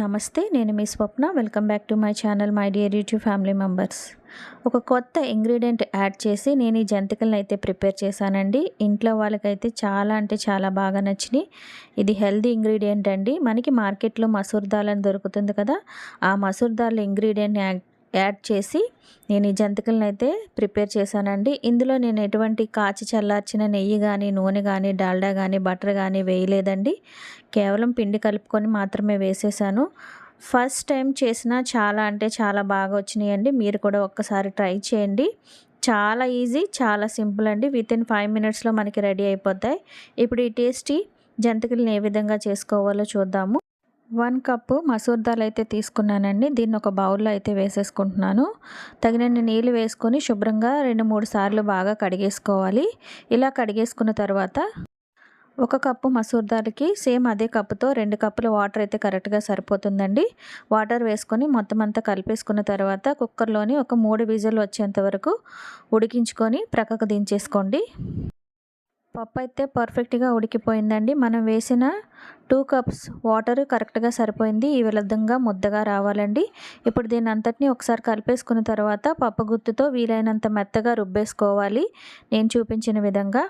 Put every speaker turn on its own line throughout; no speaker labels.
నమస్తే నేను మీ Swapna. Welcome back to my channel my dear YouTube family members. ఒక కొత్త ఇంగ్రీడియంట్ యాడ్ చేసి నేను ఈ జంతికలను అయితే ప్రిపేర్ చేశానండి. ఇంట్లో వాళ్ళకైతే చాలా అంటే చాలా బాగా నచ్చినాయి. ఇది హెల్దీ ఇంగ్రీడియంట్ అండి. మనకి మార్కెట్లో మసూర్ దాల్ అని దొరుకుతుంది కదా ఆ masoor dal ingredient add add చేసి నేను ఈ జంతికలను అయితే ప్రిపేర్ చేశానండి. ఇందులో నేను ఎటువంటి కాచి చల్లార్చిన నెయ్యి కానీ నూనె కానీ డాల్డా కానీ బటర్ కానీ వేయలేదండి. కేవలం పిండి కలుపుకొని మాత్రమే వేసేసాను. ఫస్ట్ టైం చేసిన చాలా అంటే చాలా బాగా వచ్చినాయండి. మీరు కూడా ఒక్కసారి ట్రై చేయండి. చాలా ఈజీ చాలా సింపుల్ అండి. విత్ ఇన్ ఫైవ్ మినిట్స్లో మనకి రెడీ అయిపోతాయి. ఇప్పుడు ఈ టేస్టీ జంతికలను ఏ విధంగా చేసుకోవాలో చూద్దాము. వన్ కప్పు మసూర్ దాల్ అయితే తీసుకున్నానండి. దీన్ని ఒక బౌల్లో అయితే వేసేసుకుంటున్నాను. తగినన్ని నీళ్ళు వేసుకొని శుభ్రంగా రెండు మూడు సార్లు బాగా కడిగేసుకోవాలి. ఇలా కడిగేసుకున్న తర్వాత ఒక కప్పు మసూర్ దాల్కి సేమ్ అదే కప్పుతో రెండు కప్పుల వాటర్ అయితే కరెక్ట్గా సరిపోతుందండి. వాటర్ వేసుకొని మొత్తం అంతా కలిపేసుకున్న తర్వాత కుక్కర్లోని ఒక మూడు విజిల్ వచ్చేంత వరకు ఉడికించుకొని ప్రక్కకు దించేసుకోండి. పప్పు అయితే పర్ఫెక్ట్గా ఉడికిపోయిందండి. మనం వేసిన టూ కప్స్ వాటర్ కరెక్ట్గా సరిపోయింది. ఈ విధంగా ముద్దగా రావాలండి. ఇప్పుడు దీని అంతటిని ఒకసారి కలిపేసుకున్న తర్వాత పప్పు గుత్తుతో వీలైనంత మెత్తగా రుబ్బేసుకోవాలి. నేను చూపించిన విధంగా.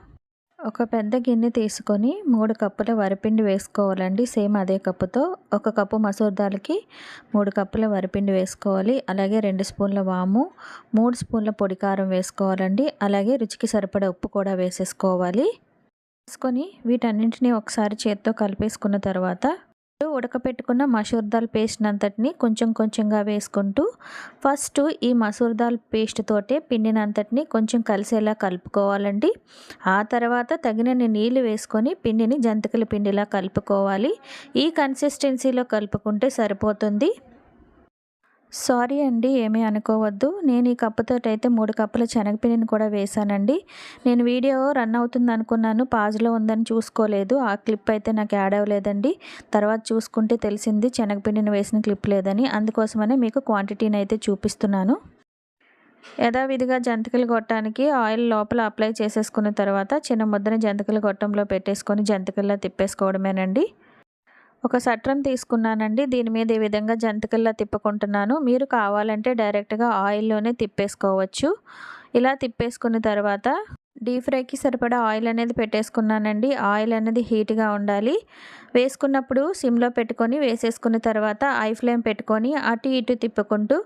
ఒక పెద్ద గిన్నె తీసుకొని మూడు కప్పుల వరిపిండి వేసుకోవాలండి. సేమ్ అదే కప్పుతో ఒక కప్పు మసూర్ దాల్కి మూడు కప్పుల వరిపిండి వేసుకోవాలి. అలాగే రెండు స్పూన్ల వాము మూడు స్పూన్ల పొడి కారం వేసుకోవాలండి. అలాగే రుచికి సరిపడే ఉప్పు కూడా వేసేసుకోవాలి. వేసుకొని వీటన్నింటినీ ఒకసారి చేత్తో కలిపేసుకున్న తర్వాత ఉడకపెట్టుకున్న మసూర్ దాల్ పేస్ట్ అంతటిని కొంచెం కొంచెంగా వేసుకుంటూ ఫస్ట్ ఈ మసూర్ దాల్ పేస్ట్ తోటే పిండినంతటిని కొంచెం కలిసేలా కలుపుకోవాలండి. ఆ తర్వాత తగినన్ని నీళ్ళు వేసుకొని పిండిని జంతికల పిండిలా కలుపుకోవాలి. ఈ కన్సిస్టెన్సీలో కలుపుకుంటే సరిపోతుంది. సారీ అండి ఏమీ అనుకోవద్దు. నేను ఈ కప్పుతో అయితే మూడు కప్పుల శనగపిండిని కూడా వేశానండి. నేను వీడియో రన్ అవుతుంది అనుకున్నాను పాజ్లో ఉందని చూసుకోలేదు. ఆ క్లిప్ అయితే నాకు యాడ్ అవ్వలేదండి. తర్వాత చూసుకుంటే తెలిసింది శనగపిండిని వేసిన క్లిప్ లేదని. అందుకోసమనే మీకు క్వాంటిటీని అయితే చూపిస్తున్నాను. యథావిధిగా జంతికలు కొట్టడానికి ఆయిల్ లోపల అప్లై చేసేసుకున్న తర్వాత చిన్న ముద్దని జంతికలు గొట్టంలో పెట్టేసుకొని జంతికల్లో తిప్పేసుకోవడమేనండి. ఒక సట్రం తీసుకున్నానండి. దీని మీద ఈ విధంగా జంతికల్లా తిప్పుకుంటున్నాను. మీరు కావాలంటే డైరెక్ట్గా ఆయిల్లోనే తిప్పేసుకోవచ్చు. ఇలా తిప్పేసుకున్న తర్వాత డీప్ ఫ్రైకి సరిపడా ఆయిల్ అనేది పెట్టేసుకున్నానండి. ఆయిల్ అనేది హీట్గా ఉండాలి. వేసుకున్నప్పుడు సిమ్లో పెట్టుకొని వేసేసుకున్న తర్వాత ఐ ఫ్లేమ్ పెట్టుకొని అటు ఇటు తిప్పుకుంటూ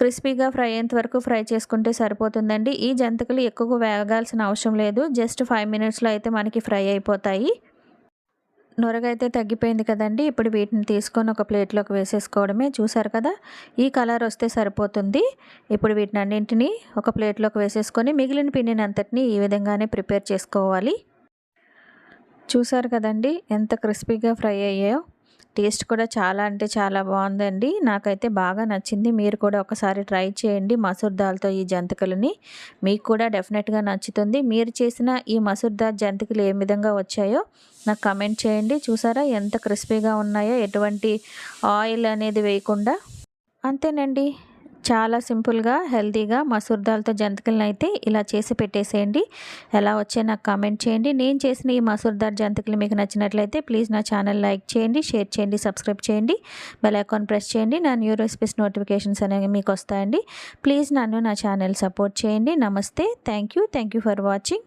క్రిస్పీగా ఫ్రై అయ్యేంత వరకు ఫ్రై చేసుకుంటే సరిపోతుందండి. ఈ జంతికలు ఎక్కువ వేగాల్సిన అవసరం లేదు. జస్ట్ ఫైవ్ మినిట్స్లో అయితే మనకి ఫ్రై అయిపోతాయి. నొరగైతే తగ్గిపోయింది కదండి. ఇప్పుడు వీటిని తీసుకొని ఒక ప్లేట్లోకి వేసేసుకోవడమే. చూసారు కదా? ఈ కలర్ వస్తే సరిపోతుంది. ఇప్పుడు వీటిని అన్నింటినీ ఒక ప్లేట్లోకి వేసేసుకొని మిగిలిన పిండిని అంతటిని ఈ విధంగానే ప్రిపేర్ చేసుకోవాలి. చూసారు కదండి? ఎంత క్రిస్పీగా ఫ్రై అయ్యాయో. టేస్ట్ కూడా చాలా అంటే చాలా బాగుందండి. నాకైతే బాగా నచ్చింది. మీరు కూడా ఒకసారి ట్రై చేయండి మసూర్ దాల్తో ఈ జంతికలని. మీకు కూడా డెఫినెట్గా నచ్చుతుంది. మీరు చేసిన ఈ మసూర్ దాల్ జంతికలు ఏ విధంగా వచ్చాయో నాకు కమెంట్ చేయండి. చూసారా ఎంత క్రిస్పీగా ఉన్నాయో ఎటువంటి ఆయిల్ అనేది వేయకుండా. అంతేనండి. చాలా సింపుల్గా హెల్తీగా మసూర్ దాల్తో జంతికలను అయితే ఇలా చేసి పెట్టేసేయండి. ఎలా వచ్చే నాకు కామెంట్ చేయండి. నేను చేసిన ఈ మసూర్ దాల్ జంతికలు మీకు నచ్చినట్లయితే ప్లీజ్ నా ఛానల్ లైక్ చేయండి షేర్ చేయండి సబ్స్క్రైబ్ చేయండి బెల్ ఐకాన్ ప్రెస్ చేయండి నా న్యూ రెసిపీస్ నోటిఫికేషన్స్ అనేవి మీకు వస్తాయండి. ప్లీజ్ నన్ను నా ఛానల్ సపోర్ట్ చేయండి. నమస్తే. Thank you thank you for watching.